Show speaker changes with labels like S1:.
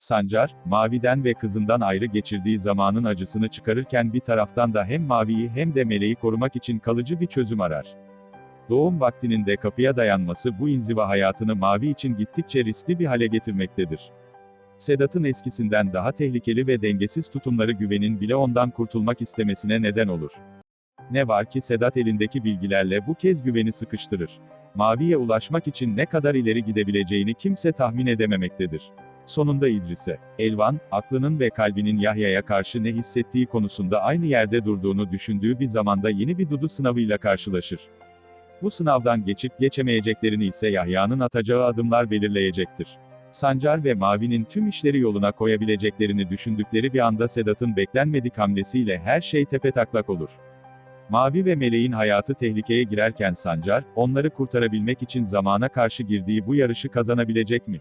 S1: Sancar, Mavi'den ve kızından ayrı geçirdiği zamanın acısını çıkarırken bir taraftan da hem Mavi'yi hem de Meleği korumak için kalıcı bir çözüm arar. Doğum vaktinin de kapıya dayanması bu inziva hayatını Mavi için gittikçe riskli bir hale getirmektedir. Sedat'ın eskisinden daha tehlikeli ve dengesiz tutumları güvenin bile ondan kurtulmak istemesine neden olur. Ne var ki Sedat elindeki bilgilerle bu kez güveni sıkıştırır. Mavi'ye ulaşmak için ne kadar ileri gidebileceğini kimse tahmin edememektedir. Sonunda İdris'e, Elvan, aklının ve kalbinin Yahya'ya karşı ne hissettiği konusunda aynı yerde durduğunu düşündüğü bir zamanda yeni bir dudu sınavıyla karşılaşır. Bu sınavdan geçip geçemeyeceklerini ise Yahya'nın atacağı adımlar belirleyecektir. Sancar ve Mavi'nin tüm işleri yoluna koyabileceklerini düşündükleri bir anda Sedat'ın beklenmedik hamlesiyle her şey tepetaklak olur. Mavi ve Meleğin hayatı tehlikeye girerken Sancar, onları kurtarabilmek için zamana karşı girdiği bu yarışı kazanabilecek mi?